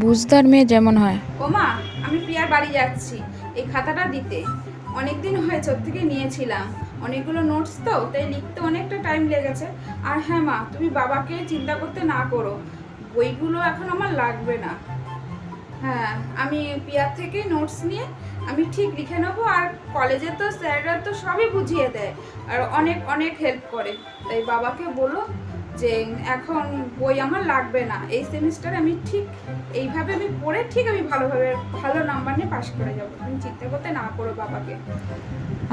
বুঝদার মেয়ে যেমন হয়। ও মা আমি প্রিয়ার বাড়ি যাচ্ছি। এই খাতাটা দিতে। অনেক দিন হয়েছে ওর থেকে নিয়েছিলাম। অনেকগুলো নোটস তো, তাই লিখতে অনেকটা টাইম লেগেছে। আর হ্যাঁ মা, তুমি বাবাকে চিন্তা করতে না করো। বইগুলো এখন আমার লাগবে না। হ্যাঁ আমি পিয়ার থেকে নোটস নিয়ে আমি ঠিক লিখে নেব আর কলেজে তো স্যাররা তো সবই বুঝিয়ে দেয়। আর অনেক অনেক হেল্প করে। তাই বাবাকে বলো যে এখন বই আমার লাগবে না। এই সেমিস্টারে আমি ঠিক এইভাবে আমি পড়ে ঠিক আমি ভালোভাবে ভালো নাম্বার নিয়ে পাশ করে যাব। তুমি চিন্তা করতে না করো বাবাকে।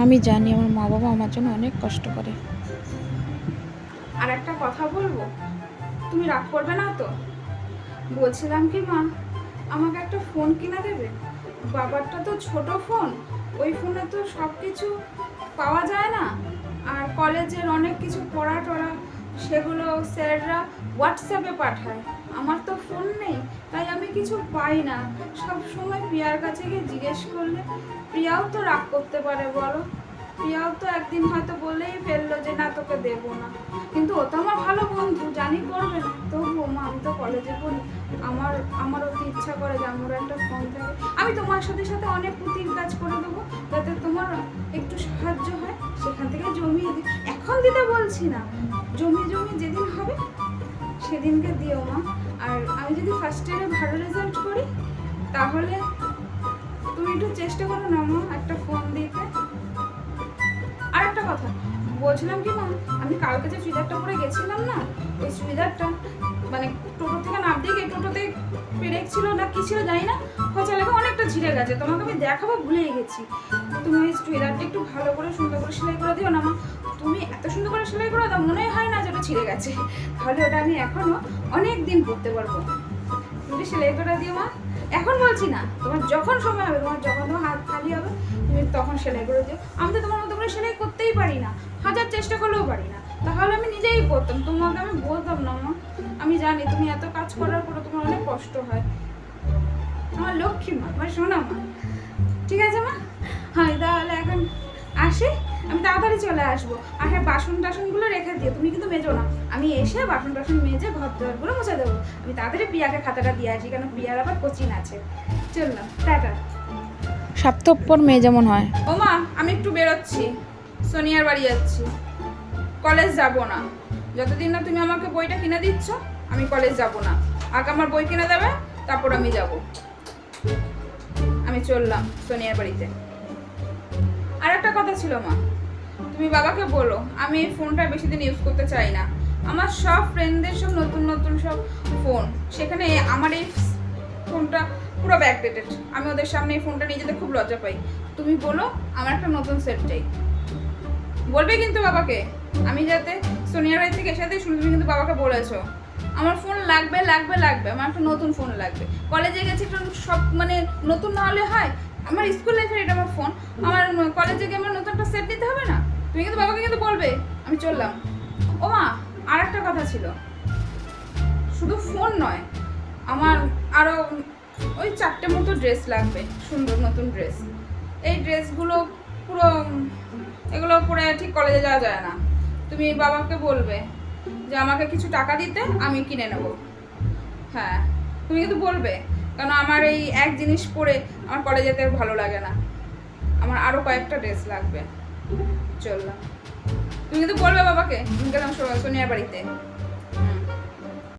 আমি জানি আমার মা বাবা আমার জন্য অনেক কষ্ট করে। আর একটা কথা বলব? তুমি রাগ করবে না তো? বলছিলাম কি মা আমাকে একটা ফোন কিনে দেবে? বাবারটা তো ছোট ফোন ওই ফোনে তো সব কিছু পাওয়া যায় না। আর কলেজের অনেক কিছু পড়া টড়া সেগুলো স্যাররা হোয়াটসঅ্যাপে পাঠায়। আমার তো ফোন নেই, তাই আমি কিছু পাই না। সব সময় প্রিয়ার কাছে গিয়ে জিজ্ঞেস করলে, প্রিয়াও তো রাগ করতে পারে বলো? প্রিয়াও তো একদিন হয়তো বলেই ফেলল যে, না, তোকে দেবো না। কিন্তু ও তো আমার ভালো বন্ধু, জানি করবে না। তবুও মা, আমি তো কলেজে পড়ি। আমার আমার অতি ইচ্ছা করে যে আমার একটা ফোন থাকে। আমি তোমার সাথে সাথে অনেক পুঁতির কাজ করে দেবো, যাতে তোমার একটু সাহায্য হয়, সেখান থেকে জমিয়ে দিই। এখন দিতে বলছি না। জমি জমি যেদিন হবে, সেদিনকে দিও মা। আর আমি যদি ফার্স্ট ইয়ারে ভালো রেজাল্ট করি, তাহলে তুমি একটু চেষ্টা করো না মা, একটা ফোন দিতে। আর একটা কথা, বলছিলাম কি মা, আমি কালকে যে চুড়িদারটা পরে গেছিলাম না ওই চুড়িদারটা মানে টোটো থেকে নামতে গিয়ে টোটোতে পেরেক ছিল না কি ছিল জানি না, হচ্ছে লেগে অনেকটা ঝিরে গেছে। তোমাকে আমি দেখাবো, ভুলেই গেছি। তুমি ওই চুড়িদারটা একটু ভালো করে সুন্দর করে সেলাই করে দিও না মা। তুমি এত সুন্দর করে সেলাই করো তা মনে হয় না যে ওটা ছিঁড়ে গেছে। তাহলে ওটা আমি এখনও অনেক দিন পরতে পারব। তুমি সেলাই করে দিও, মা। এখন বলছি না, তোমার যখন সময় হবে, তোমার যখন তোমার হাত খালি হবে, তুমি তখন সেলাই করে দিও। আমি তো তোমার মতো করে সেলাই করতেই পারি না, হাজার চেষ্টা করলেও পারি না। তাহলে আমি নিজেই করতাম, তোমাকে আমি বলতাম না, মা। আমি জানি তুমি এত কাজ করার পরে তোমার অনেক কষ্ট হয়। আমার লক্ষ্মী মা, আমার সোনা মা। ঠিক আছে, মা? হ্যাঁ তাহলে এখন আসি আমি তাড়াতাড়ি চলে আসব। আর হ্যাঁ বাসন টাসনগুলো রেখে দিও তুমি কিন্তু মেজো না। আমি এসে বাসন টাসন মেজে ঘর দুয়ারগুলো মুছে দেবো। আমি তাড়াতাড়ি প্রিয়াকে খাতাটা দিয়ে আসি কেন প্রিয়ার আবার কোচিং আছে। চললাম টাটা। স্বার্থপর মেয়ে যেমন হয়। ও মা আমি একটু বেরোচ্ছি। সোনিয়ার বাড়ি যাচ্ছি। কলেজ যাব না। যতদিন না তুমি আমাকে বইটা কিনে দিচ্ছ আমি কলেজ যাব না। আগে আমার বই কিনে দেবে তারপর আমি যাব। আমি চললাম সোনিয়ার বাড়িতে। ছিল, মা। তুমি বাবাকে বলো, আমি এই ফোনটা বেশি দিন ইউজ করতে চাই না। আমার সব ফ্রেন্ডদের সব নতুন নতুন সব ফোন সেখানে আমার এই ফোনটা পুরো ব্যাকডেটেড আমি ওদের সামনে এই ফোনটা নিয়ে যেতে খুব লজ্জা পাই। তুমি বলো, আমার একটা নতুন সেট চাই। বলবে কিন্তু বাবাকে। আমি যাতে সোনিয়ার বাড়ি থেকে এসে শুনে তুমি কিন্তু বাবাকে বলেছ। আমার ফোন লাগবে লাগবে লাগবে। আমার একটা নতুন ফোন লাগবে। কলেজে গেছি একটু সব মানে নতুন না হলে হয় আমার স্কুল লাইফের এটা আমার ফোন আমার কলেজে গিয়ে আমার নতুন একটা সেট নিতে হবে না? তুমি কিন্তু বাবাকে কিন্তু বলবে। আমি চললাম। ও মা আর একটা কথা ছিল। শুধু ফোন নয়, আমার আরও ওই চারটে মতো ড্রেস লাগবে, সুন্দর নতুন ড্রেস এই ড্রেসগুলো পুরো, এগুলো পরে ঠিক কলেজে যাওয়া যায় না। তুমি বাবাকে বলবে যে, আমাকে কিছু টাকা দিতে, আমি কিনে নেব। হ্যাঁ তুমি কিন্তু বলবে। কারণ আমার এই এক জিনিস পরে আমার কলেজ যেতে ভালো লাগে না। আমার আরও কয়েকটা ড্রেস লাগবে। চললাম। তুমি কিন্তু বলবে বাবাকে তুমি গেলাম সোনিয়ার বাড়িতে।